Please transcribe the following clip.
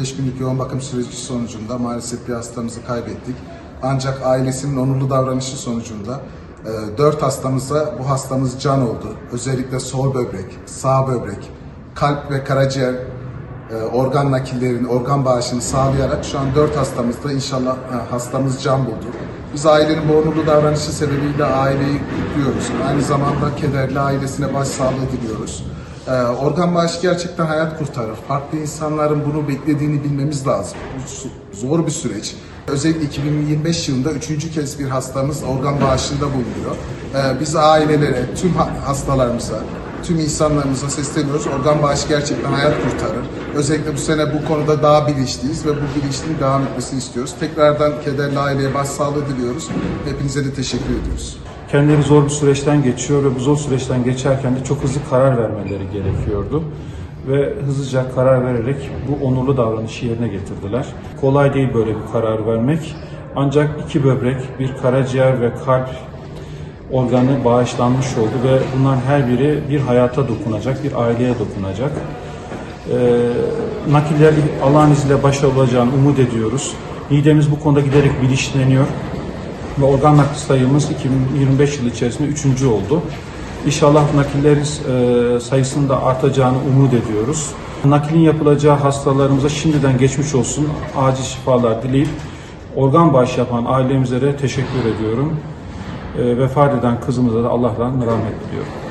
5 günlük yoğun bakım süreci sonucunda maalesef bir hastamızı kaybettik. Ancak ailesinin onurlu davranışı sonucunda 4 hastamıza bu hastamız can oldu. Özellikle sol böbrek, sağ böbrek, kalp ve karaciğer e, organ nakillerini, organ bağışını sağlayarak şu an 4 hastamızda inşallah e, hastamız can buldu. Biz ailenin bu onurlu davranışı sebebiyle aileyi kutluyoruz. Aynı zamanda kederli ailesine başsağlığı diliyoruz. Ee, organ bağışı gerçekten hayat kurtarır. Farklı insanların bunu beklediğini bilmemiz lazım. Zor bir süreç. Özellikle 2025 yılında üçüncü kez bir hastamız organ bağışında bulunuyor. Ee, biz ailelere, tüm ha- hastalarımıza, tüm insanlarımıza sesleniyoruz. Organ bağışı gerçekten hayat kurtarır. Özellikle bu sene bu konuda daha bilinçliyiz ve bu bilinçliğin devam etmesini istiyoruz. Tekrardan kederli aileye başsağlığı diliyoruz. Hepinize de teşekkür ediyoruz. Kendileri zor bir süreçten geçiyor ve bu zor süreçten geçerken de çok hızlı karar vermeleri gerekiyordu. Ve hızlıca karar vererek bu onurlu davranışı yerine getirdiler. Kolay değil böyle bir karar vermek. Ancak iki böbrek, bir karaciğer ve kalp organı bağışlanmış oldu ve bunların her biri bir hayata dokunacak, bir aileye dokunacak. Ee, nakiller Allah'ın izniyle başarılı olacağını umut ediyoruz. Nidemiz bu konuda giderek bilinçleniyor ve organ nakli sayımız 2025 yılı içerisinde üçüncü oldu. İnşallah nakiller e, sayısının da artacağını umut ediyoruz. Naklin yapılacağı hastalarımıza şimdiden geçmiş olsun, acil şifalar dileyip organ bağış yapan ailemize de teşekkür ediyorum. E, vefat eden kızımıza da Allah'tan rahmet diliyorum.